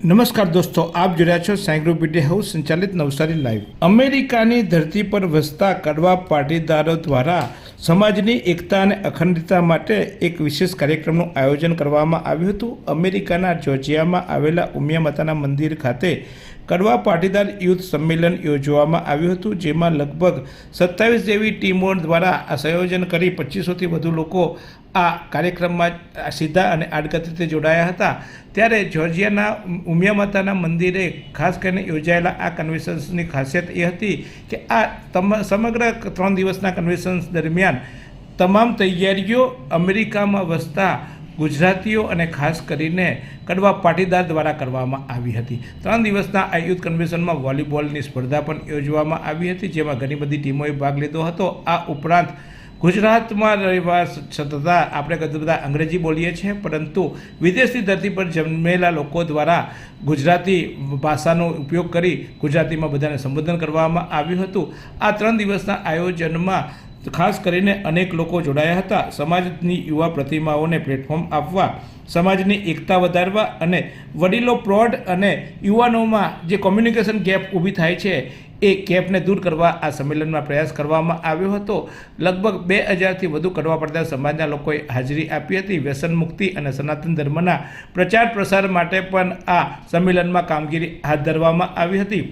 નમસ્કાર દોસ્તો, આપ જોડ્યા છો સાયગ્રો પીટી હાઉસ સંચાલિત નવસારી લાઈવ. અમેરિકાની ધરતી પર વસતા કડવા પાટીદારો દ્વારા સમાજની એકતા અને અખંડિતતા માટે એક વિશેષ કાર્યક્રમનું આયોજન કરવામાં આવ્યું હતું. અમેરિકાના જોર્જિયામાં આવેલા ઉમિયા માતાના મંદિર ખાતે કડવા પાટીદાર યુથ સંમેલન યોજવામાં આવ્યું હતું, જેમાં લગભગ સત્તાવીસ જેવી ટીમો દ્વારા આ સંયોજન કરી પચીસોથી વધુ લોકો આ કાર્યક્રમમાં સીધા અને આડકતરીતે જોડાયા હતા. ત્યારે જોર્જિયાના ઉમિયા માતાના મંદિરે ખાસ કરીને યોજાયેલા આ કન્વેન્શન્સની ખાસિયત એ હતી કે આ સમગ્ર ત્રણ દિવસના કન્વેન્શન્સ દરમિયાન તમામ તૈયારીઓ અમેરિકામાં વસતા ગુજરાતીઓ અને ખાસ કરીને કડવા પાટીદાર દ્વારા કરવામાં આવી હતી. ત્રણ દિવસના આ યુથ કન્વેન્શનમાં વોલીબોલની સ્પર્ધા પણ યોજવામાં આવી હતી, જેમાં ઘણી બધી ટીમોએ ભાગ લીધો હતો. આ ઉપરાંત ગુજરાતમાં રહેવા છતાં આપણે કદાચ બધા અંગ્રેજી બોલીએ છીએ, પરંતુ વિદેશની ધરતી પર જન્મેલા લોકો દ્વારા ગુજરાતી ભાષાનો ઉપયોગ કરી ગુજરાતીમાં બધાને સંબોધન કરવામાં આવ્યું હતું. આ ત્રણ દિવસના આયોજનમાં ખાસ કરીને અનેક લોકો જોડાયા હતા. સમાજની યુવા પ્રતિમાઓને પ્લેટફોર્મ આપવા, સમાજની એકતા વધારવા અને વડીલો પ્રૌઢ અને યુવાનોમાં જે કોમ્યુનિકેશન ગેપ ઊભી થાય છે, એ ગેપને દૂર કરવા આ સંમેલનમાં પ્રયાસ કરવામાં આવ્યો હતો. લગભગ બે હજારથી વધુ કડવા પડતા સમાજના લોકોએ હાજરી આપી હતી. વ્યસન મુક્તિ અને સનાતન ધર્મના પ્રચાર પ્રસાર માટે પણ આ સંમેલનમાં કામગીરી હાથ ધરવામાં આવી હતી.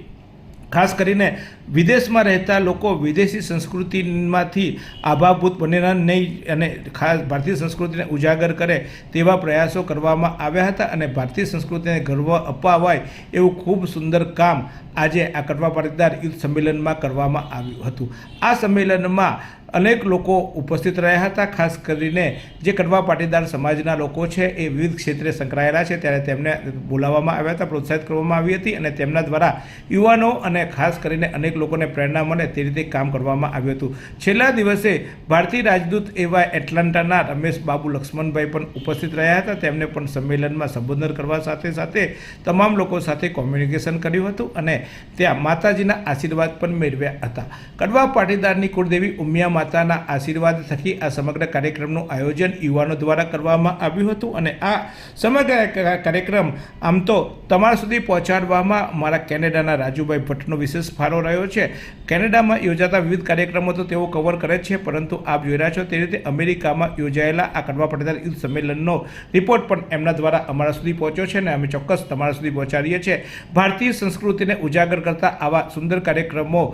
ખાસ કરીને વિદેશમાં રહેતા લોકો વિદેશી સંસ્કૃતિમાંથી આભાભૂત બનેના નહીં અને ખાસ ભારતીય સંસ્કૃતિને ઉજાગર કરે તેવા પ્રયાસો કરવામાં આવ્યા હતા અને ભારતીય સંસ્કૃતિને ગર્વ અપાવાય એવું ખૂબ સુંદર કામ આજે આ કટવા પાટીદાર યુથ સંમેલનમાં કરવામાં આવ્યું હતું. આ સંમેલનમાં અનેક લોકો ઉપસ્થિત રહ્યા હતા, ખાસ કરીને જે કડવા પાટીદાર સમાજના લોકો છે એ વિવિધ ક્ષેત્રે સંકળાયેલા છે. ત્યારે તેમને બોલાવવામાં આવ્યા હતા, પ્રોત્સાહિત કરવામાં આવી હતી અને તેમના દ્વારા યુવાનો અને ખાસ કરીને અનેક લોકોને પ્રેરણા મળે તે રીતે કામ કરવામાં આવ્યું હતું. છેલ્લા દિવસે ભારતીય રાજદૂત એવા એટલાન્ટાના રમેશ બાબુ લક્ષ્મણભાઈ પણ ઉપસ્થિત રહ્યા હતા. તેમને પણ સંમેલનમાં સંબોધન કરવા સાથે સાથે તમામ લોકો સાથે કોમ્યુનિકેશન કર્યું હતું અને ત્યાં માતાજીના આશીર્વાદ પણ મેળવ્યા હતા. કડવા પાટીદારની કુળદેવી ઉમિયા માતાના આશીર્વાદ થકી આ સમગ્ર કાર્યક્રમનું આયોજન યુવાનો દ્વારા કરવામાં આવ્યું હતું અને આ સમગ્ર કાર્યક્રમ આમ તો તમારા સુધી પહોંચાડવામાં મારા કેનેડાના રાજુભાઈ ભટ્ટનો વિશેષ ફાળો રહ્યો છે. કેનેડામાં યોજાતા વિવિધ કાર્યક્રમો તો તેઓ કવર કરે છે, પરંતુ આપ જોઈ રહ્યા છો તે રીતે અમેરિકામાં યોજાયેલા આ કડવા પાટીદાર યુદ્ધ સંમેલનનો રિપોર્ટ પણ એમના દ્વારા અમારા સુધી પહોંચ્યો છે અને અમે ચોક્કસ તમારા સુધી પહોંચાડીએ છીએ. ભારતીય સંસ્કૃતિને ઉજાગર કરતા આવા સુંદર કાર્યક્રમો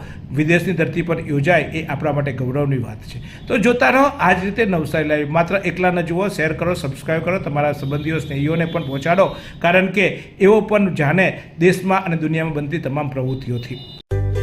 વિદેશની ધરતી પર યોજાય એ આપણા માટે ગૌરવની વાત છે. તો જોતા રહો આ જ રીતે નવસારી લાઈવ માત્ર એકલા ન જુઓ શેર કરો સબસ્ક્રાઈબ કરો, તમારા સંબંધીઓ, સ્નેહીઓને પણ પહોંચાડો. કારણ કે એવો પણ જાણે દેશમાં અને દુનિયામાં બનતી તમામ પ્રવૃત્તિઓથી.